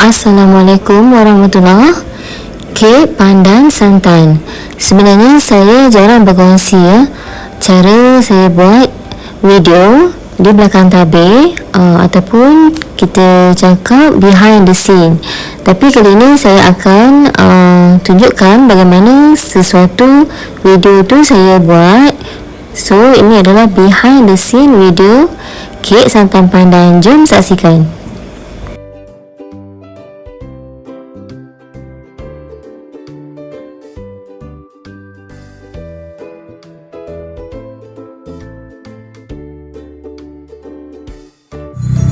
Assalamualaikum warahmatullahi Kek pandan santan. Sebenarnya saya jarang berkongsi ya. Cara saya buat video di belakang tabir uh, Ataupun kita cakap behind the scene. Tapi kali ini saya akan uh, tunjukkan bagaimana sesuatu video tu saya buat. So ini adalah behind the scene video Kek santan pandan. Jom saksikan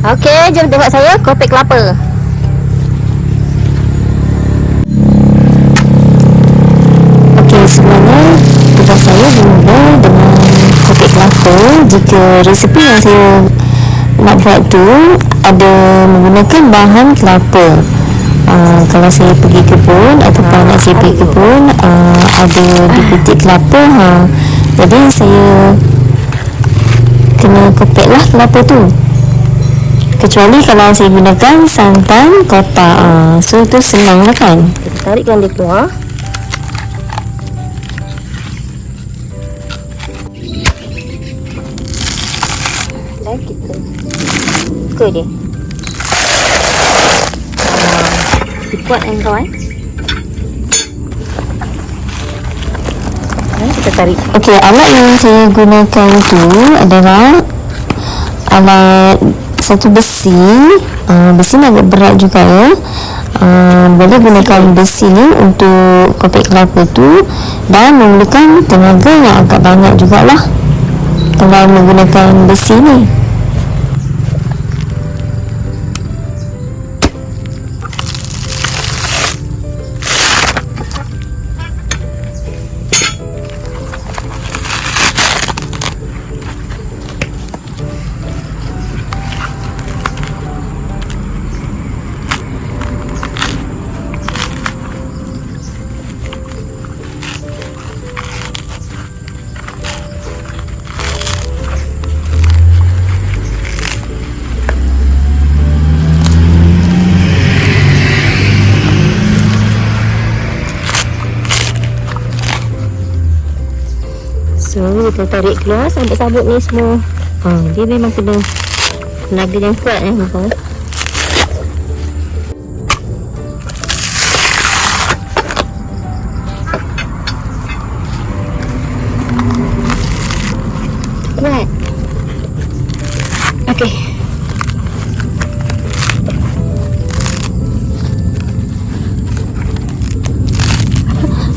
Okey, jom tengok saya kopi kelapa. Okey, sebenarnya tugas saya dimulai dengan kopi kelapa. Jika resepi yang saya nak buat tu ada menggunakan bahan kelapa. Uh, kalau saya pergi kebun atau ha, nak saya pergi kebun uh, ada dipetik kelapa ha. jadi saya kena kopek lah kelapa tu kecuali kalau saya gunakan santan kotak uh, so tu senang lah kan? Kita tarikkan dia keluar. Dan kita buka dia. Uh, kuat kan kawan. Kita tarik. Ok alat yang saya gunakan tu adalah alat satu besi. Uh, besi ni agak berat juga ya. Uh, boleh gunakan besi ni untuk kopi kelapa tu dan memerlukan tenaga yang agak banyak jugalah kalau menggunakan besi ni kita tarik keluar sabut-sabut ni semua. Ha, Dia memang kena Tenaga yang kuat eh eh Kuat. Okay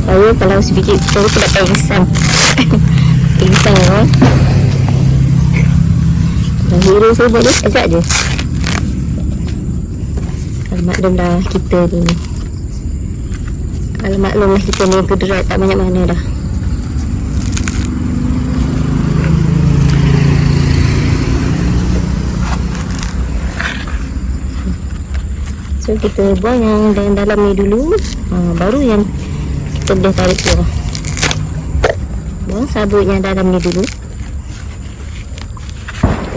Lalu kalau sedikit Kalau kita dapat pisang pingsan kan dan hero buat dia agak je. Kalau maklum dah kita ni. Kalau maklum lah kita ni kudrat tak banyak mana dah. So kita buang yang dalam ni dulu. Ha, Baru yang kita boleh tarik keluar buang sabut yang dalam ni dulu.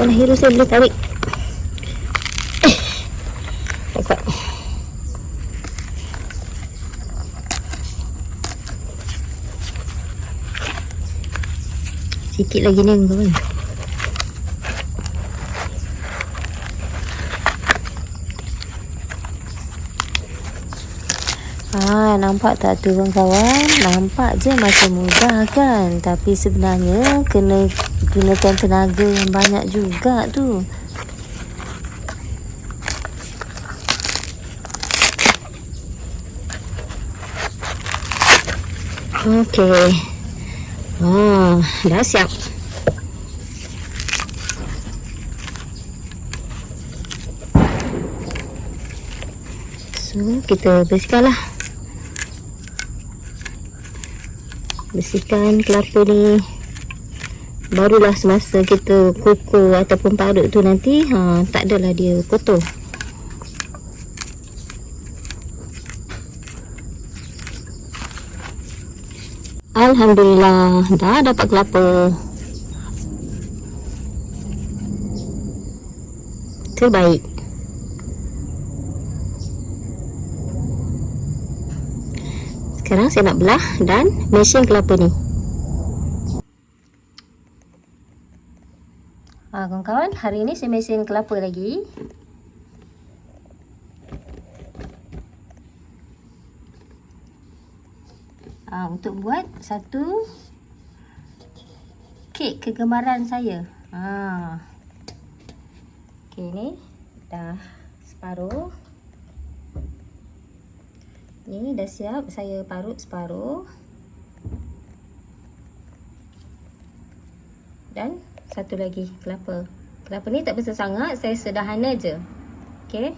Tuan Hero saya boleh tarik. Dapat Sikit lagi ni kawan Ha, nampak tak tu kawan-kawan? Nampak je macam mudah kan? Tapi sebenarnya kena gunakan tenaga yang banyak juga tu. Okey. Oh, dah siap. So, kita bersihkanlah. Bersihkan kelapa ni. Barulah semasa kita kukur ataupun parut tu nanti ha, tak adalah dia kotor. Alhamdulillah dah dapat kelapa. Terbaik sekarang saya nak belah dan mesin kelapa ni. Ha, kawan-kawan, hari ini saya mesin kelapa lagi. Ha, untuk buat satu kek kegemaran saya. Ha. Okey ni dah separuh. Ni dah siap saya parut separuh. Dan satu lagi kelapa. Kelapa ni tak besar sangat, saya sederhana je. Okey.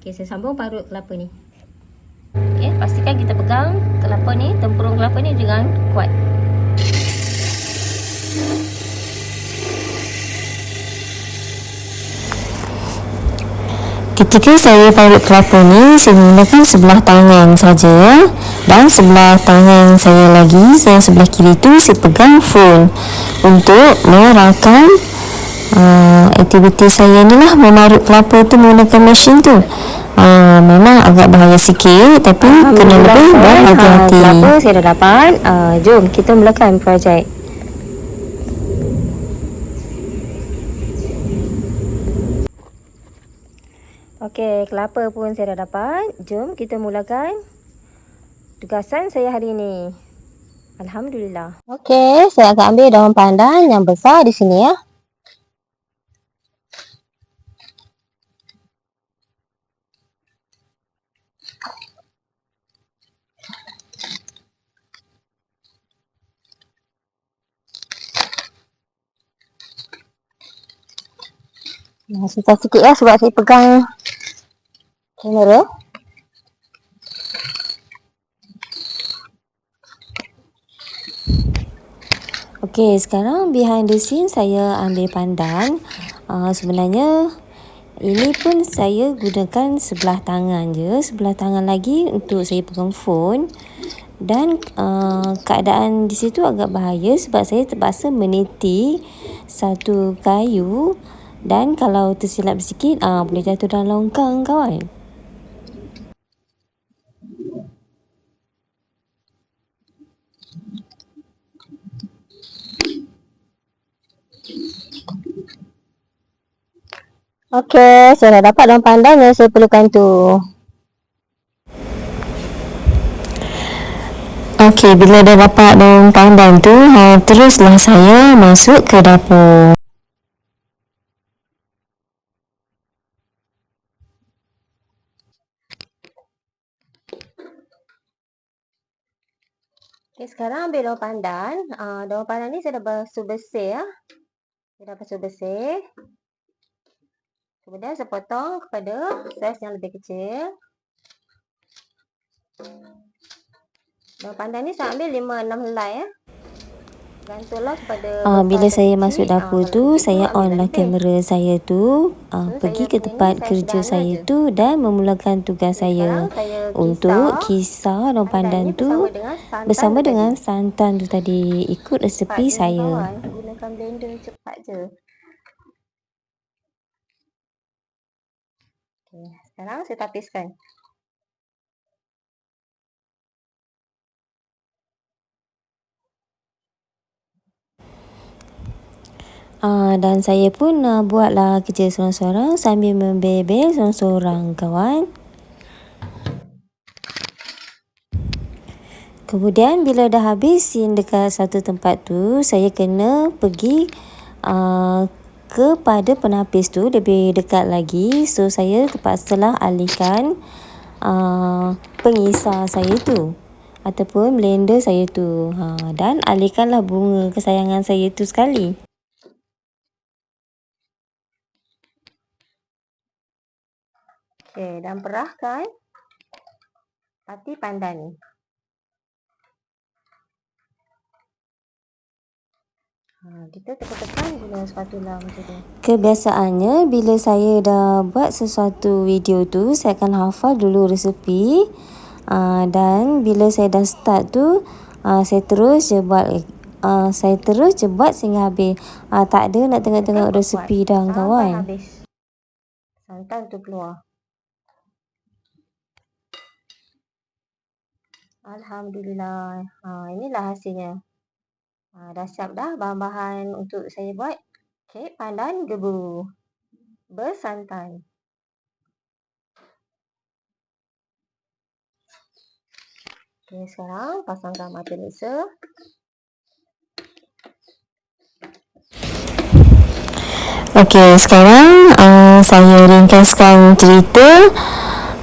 Okey, saya sambung parut kelapa ni. Okey, pastikan kita pegang kelapa ni, tempurung kelapa ni dengan kuat. Ketika saya parut kelapa ni, saya menggunakan sebelah tangan saja dan sebelah tangan saya lagi, saya sebelah kiri tu saya pegang phone untuk merakam uh, aktiviti saya ni lah memarut kelapa tu menggunakan mesin tu. Uh, memang agak bahaya sikit tapi kena lebih berhati-hati. Uh, kelapa saya dah dapat. Uh, jom kita mulakan projek. Okey, kelapa pun saya dah dapat. Jom kita mulakan tugasan saya hari ini. Alhamdulillah. Okey, saya akan ambil daun pandan yang besar di sini ya. Nah, susah sikit ya sebab saya pegang kamera. Okey, sekarang behind the scene saya ambil pandan. Uh, sebenarnya ini pun saya gunakan sebelah tangan je, sebelah tangan lagi untuk saya pegang phone. Dan uh, keadaan di situ agak bahaya sebab saya terpaksa meniti satu kayu dan kalau tersilap sikit uh, boleh jatuh dalam longkang kawan. Okey, saya dah dapat daun pandan yang saya perlukan tu. Okey, bila dah dapat daun pandan tu, ha, teruslah saya masuk ke dapur. Okey, sekarang ambil daun pandan. Uh, daun pandan ni saya dah basuh bersih ya. Saya dah basuh bersih. Kemudian saya potong kepada saiz yang lebih kecil. Daun pandan ni saya ambil 5-6 helai ya. Uh, bila saya masuk dapur uh, tu, saya on lah kamera saya tu, uh, pergi ke tempat kerja saya tu dan memulakan tugas saya, saya untuk kisah daun pandan tu bersama dengan santan tu tadi ikut resepi saya. Gunakan blender cepat je. Okay, sekarang saya tapiskan. Uh, dan saya pun uh, buatlah kerja seorang-seorang sambil membebel seorang-seorang kawan. Kemudian bila dah habis scene dekat satu tempat tu, saya kena pergi uh, kepada penapis tu lebih dekat lagi. So saya terpaksalah alihkan uh, pengisar saya tu ataupun blender saya tu. Ha, dan alihkanlah bunga kesayangan saya tu sekali. Okay, dan perahkan hati pandan ni. Ha, kita tekan-tekan guna spatula macam tu. Kebiasaannya bila saya dah buat sesuatu video tu, saya akan hafal dulu resepi. Uh, dan bila saya dah start tu, uh, saya terus je buat uh, saya terus je buat sehingga habis. Uh, tak ada nak tengok-tengok resepi dah kawan. Habis. Santan tu keluar. Alhamdulillah. Ha, inilah hasilnya. Ha, dah siap dah bahan-bahan untuk saya buat kek pandan gebu bersantan. Okay, sekarang pasangkan mata mixer. Okey, sekarang uh, saya ringkaskan cerita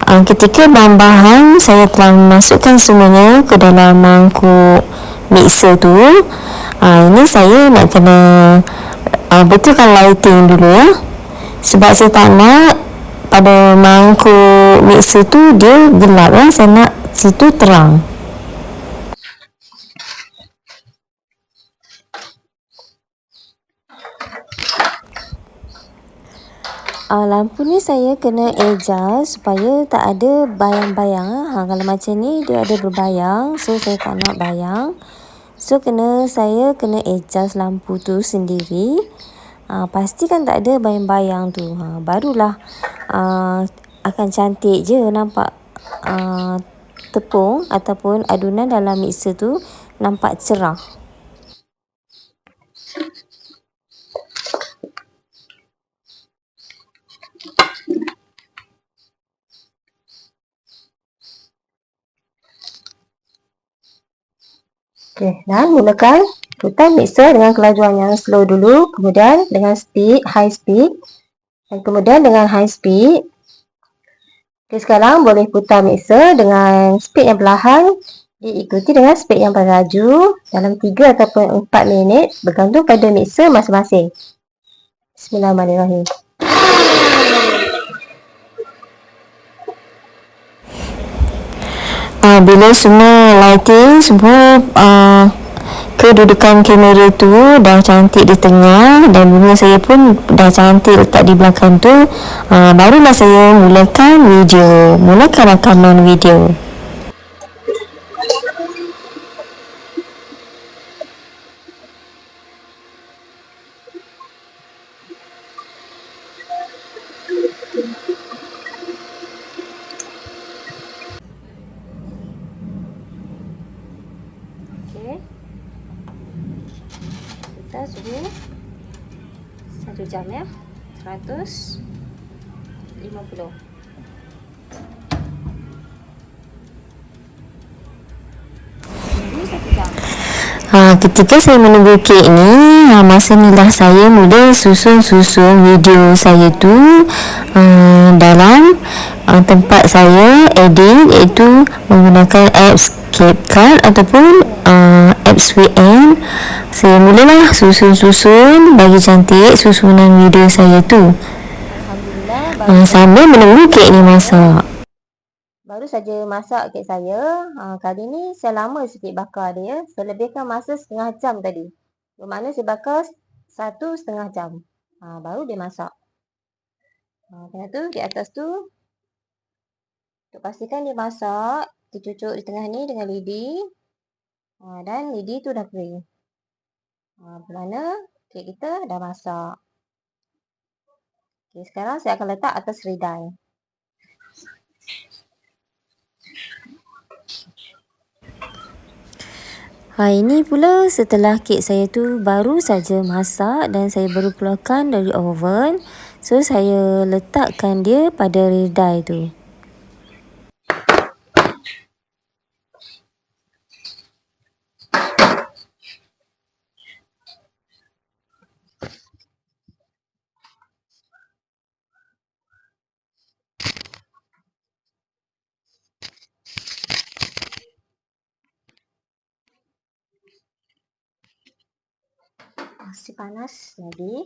uh, ketika bahan-bahan saya telah memasukkan semuanya ke dalam mangkuk mixer tu. Uh, ini saya nak kena uh, betulkan lighting dulu ya. Sebab saya tak nak pada mangkuk mixer tu dia gelap ya. Saya nak situ terang. Uh, lampu ni saya kena adjust supaya tak ada bayang-bayang. Ha, kalau macam ni dia ada berbayang. So, saya tak nak bayang. So, kena saya kena adjust lampu tu sendiri. Uh, pastikan tak ada bayang-bayang tu. Ha, barulah uh, akan cantik je nampak uh, tepung ataupun adunan dalam mixer tu nampak cerah. Okey, dan mulakan putar mixer dengan kelajuan yang slow dulu, kemudian dengan speed, high speed dan kemudian dengan high speed. Okey, sekarang boleh putar mixer dengan speed yang perlahan diikuti dengan speed yang berlaju dalam 3 ataupun 4 minit bergantung pada mixer masing-masing. Bismillahirrahmanirrahim. Uh, bila semua lighting semua uh, kedudukan kamera tu dah cantik di tengah dan bunga saya pun dah cantik letak di belakang tu uh, barulah saya mulakan video mulakan rakaman video Ha, ketika saya menunggu kek ni, ha, masa ni lah saya mula susun-susun video saya tu uh, dalam uh, tempat saya edit iaitu menggunakan apps CapCut ataupun uh, apps WN. Saya mulalah susun-susun bagi cantik susunan video saya tu. Uh, sambil menunggu kek ni masak baru saja masak kek saya. Ha, kali ni saya lama sikit bakar dia. Saya lebihkan masa setengah jam tadi. Bermakna saya bakar satu setengah jam. Ha, baru dia masak. Ha, kena tu di atas tu. Untuk pastikan dia masak, kita cucuk di tengah ni dengan lidi. Ha, dan lidi tu dah kering. Ha, bermakna kek kita dah masak. Okay, sekarang saya akan letak atas redai. Ha, ini pula setelah kek saya tu baru saja masak dan saya baru keluarkan dari oven. So, saya letakkan dia pada redai tu. Masih panas lagi.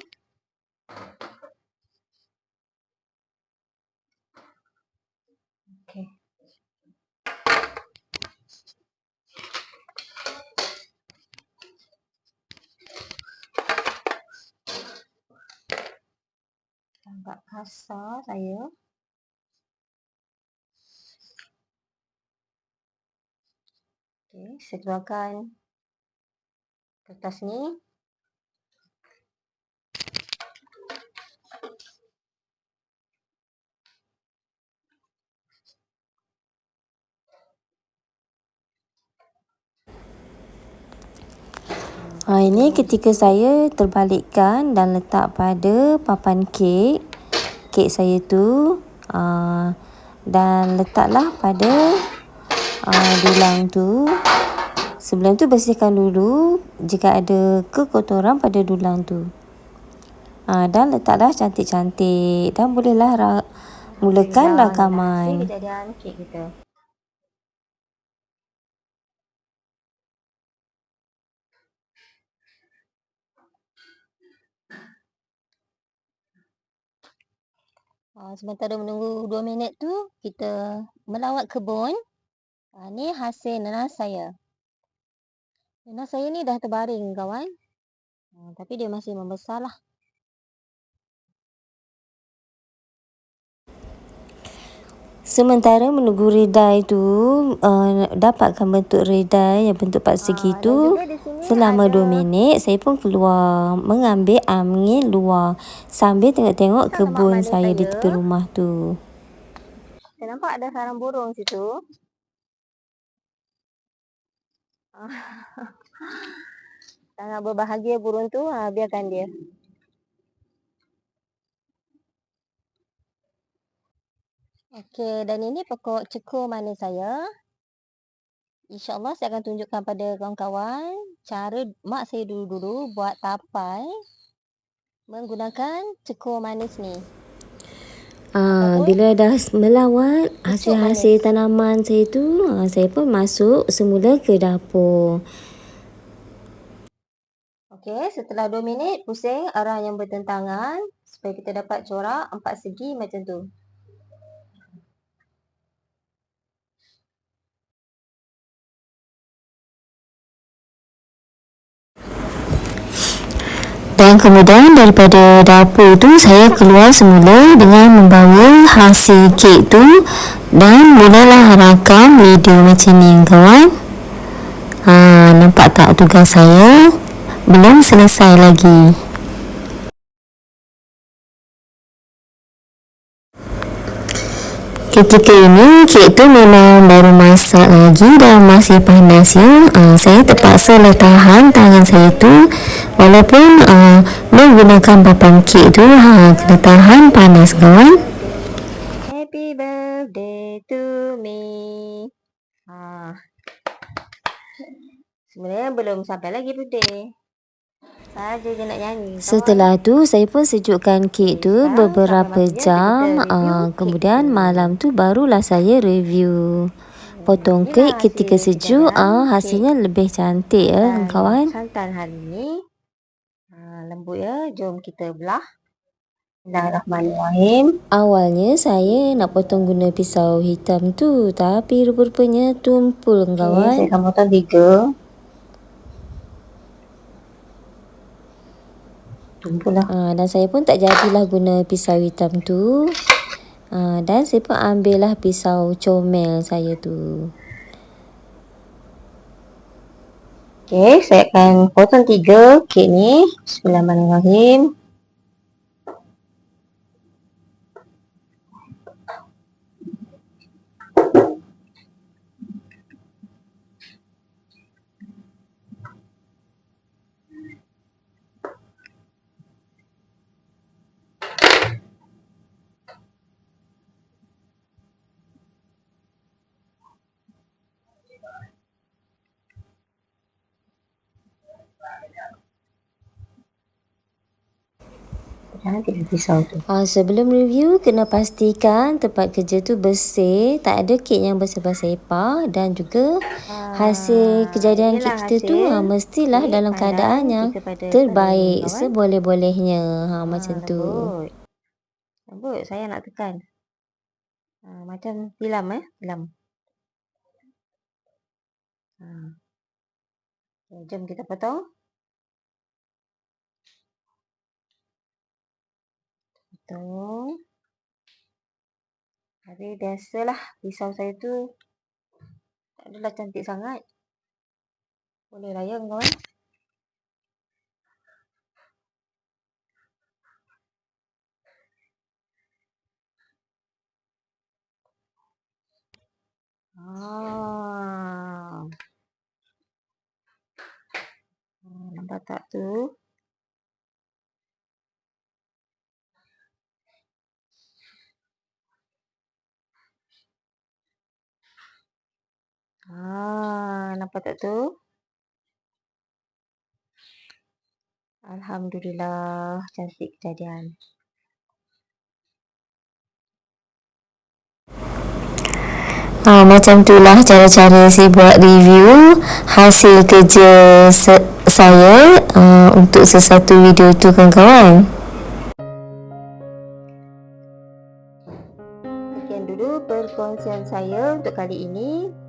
Okey. Agak kasar saya. Okey, saya keluarkan kertas ni. Ha, ini ketika saya terbalikkan dan letak pada papan kek kek saya tu uh, dan letaklah pada uh, dulang tu. Sebelum tu bersihkan dulu jika ada kekotoran pada dulang tu. Uh, dan letaklah cantik-cantik dan bolehlah ra- mulakan rakaman. Kejadian kek kita Uh, sementara menunggu 2 minit tu, kita melawat kebun. Uh, ni hasil nanas saya. Nanas saya ni dah terbaring kawan. Uh, tapi dia masih membesar lah. Sementara menunggu redai tu uh, dapatkan bentuk redai yang bentuk persegi Ah, tu dan juga di sini selama ada- 2 minit saya pun keluar mengambil angin luar sambil tengok-tengok kebun saya di tepi rumah tu. Saya nampak ada sarang burung situ. Sangat berbahagia burung tu. Ha, biarkan dia. Okey, dan ini pokok cekur manis saya. InsyaAllah saya akan tunjukkan pada kawan-kawan cara mak saya dulu-dulu buat tapai menggunakan cekur manis ni. Uh, Ataupun bila dah melawat hasil-hasil tanaman saya tu, uh, saya pun masuk semula ke dapur. Okey, setelah 2 minit pusing arah yang bertentangan supaya kita dapat corak empat segi macam tu. Dan kemudian daripada dapur tu saya keluar semula dengan membawa hasil kek tu dan mulalah rakam video macam ni kawan. Ha, nampak tak tugas saya? Belum selesai lagi. Ketika ini kek tu memang baru masak lagi dan masih panas ya. Uh, saya terpaksa lah tahan tangan saya tu walaupun uh, menggunakan papan kek tu ha, kena tahan panas kawan. Happy birthday to me. Ha. Sebenarnya belum sampai lagi birthday. Setelah tu saya pun sejukkan kek tu beberapa jam uh, kek kemudian malam tu barulah saya review potong kek ketika sejuk ah hasilnya lebih cantik ya kawan. santan hari ni. Ha, lembut ya. Jom kita belah. Bismillahirrahmanirrahim. Awalnya saya nak potong guna pisau hitam tu tapi rupa-rupanya tumpul Okay, saya kawan. akan potong tiga. Tumpul lah. Ah, dan saya pun tak jadilah guna pisau hitam tu. Ah, dan saya pun ambil lah pisau comel saya tu. Okay, saya akan potong tiga kek ni. Bismillahirrahmanirrahim. Pisau tu. Ah, sebelum review kena pastikan tempat kerja tu bersih, tak ada kek yang bersepah-sepah dan juga hasil kejadian kek kita tu hasil ha, mestilah dalam keadaan yang terbaik seboleh-bolehnya. Ha Ah, macam tu. Lembut. Lembut. Saya nak tekan. Ha, macam tilam eh. Tilam. Ha. Jom kita potong. Potong. Tapi biasalah pisau saya tu tak adalah cantik sangat. Boleh ya kawan. Ah. Nampak tatak tu. Ah, nampak tak tu? Alhamdulillah, cantik kejadian. Ha, macam itulah cara-cara saya buat review hasil kerja se- saya uh, untuk sesuatu video tu kawan-kawan. Sekian dulu perkongsian saya untuk kali ini.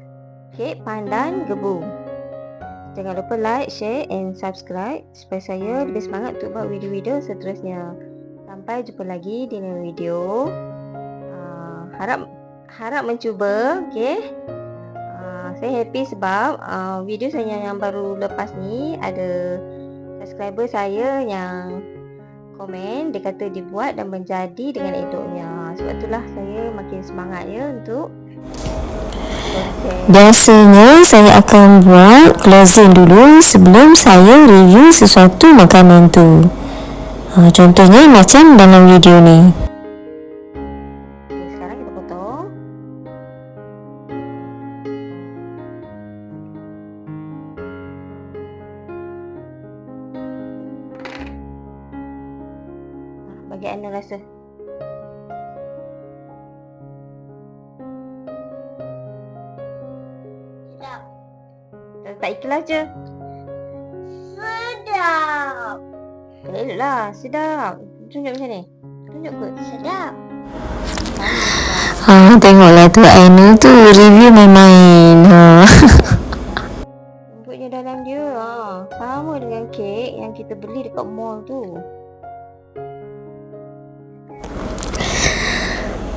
Kek pandan gebu. Jangan lupa like, share and subscribe supaya saya lebih semangat untuk buat video-video seterusnya. Sampai jumpa lagi di dalam video. Uh, harap harap mencuba okey uh, saya happy sebab uh, video saya yang baru lepas ni ada subscriber saya yang komen dia kata dibuat dan menjadi dengan eloknya sebab itulah saya makin semangat ya untuk Biasanya saya akan buat closing dulu sebelum saya review sesuatu makanan tu. Ha, contohnya macam dalam video ni. Lah, sedap Tunjuk macam ni Tunjuk ke? Sedap Ha, tengoklah tu Aina tu review main-main. Ha. Rumputnya dalam dia ha. Sama dengan kek yang kita beli dekat mall tu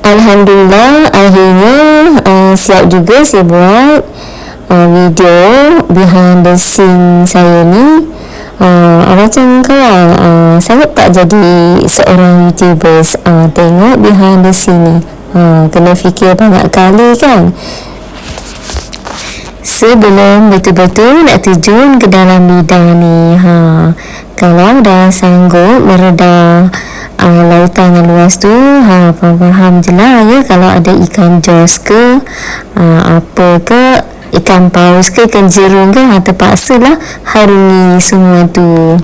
Alhamdulillah akhirnya uh, siap juga saya buat uh, video behind the scene saya ni uh, macam kawan uh, saya tak jadi seorang youtuber uh, tengok behind the scene. Uh, kena fikir banyak kali kan? Sebelum betul-betul nak terjun ke dalam bidang ni ha, kalau dah sanggup meredah uh, lautan yang luas tu ha, faham je lah ya kalau ada ikan jos ke uh, apa ke ikan paus ke ikan jerung ke ha, terpaksa lah harungi semua tu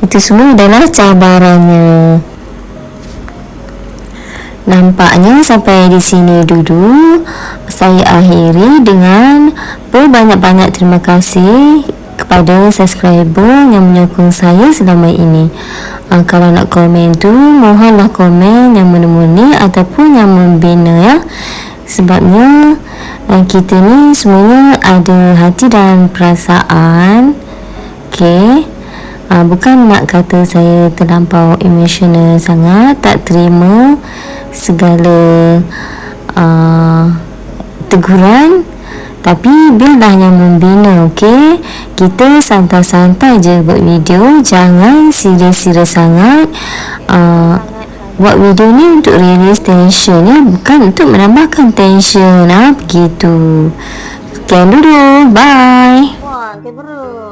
itu semua adalah cabarannya Nampaknya sampai di sini dulu saya akhiri dengan berbanyak-banyak terima kasih kepada subscriber yang menyokong saya selama ini. Uh, kalau nak komen tu, mohonlah komen yang menemuni ataupun yang membina ya. Sebabnya uh, kita ni semuanya ada hati dan perasaan. Okay. Uh, bukan nak kata saya terlampau emosional sangat, tak terima segala uh, teguran tapi biarlah yang membina okey kita santai-santai je buat video jangan serius-serius sangat uh, buat video ni untuk release tension ya bukan untuk menambahkan tension. Ah begitu. Sekian dulu. Bye. Wah kamera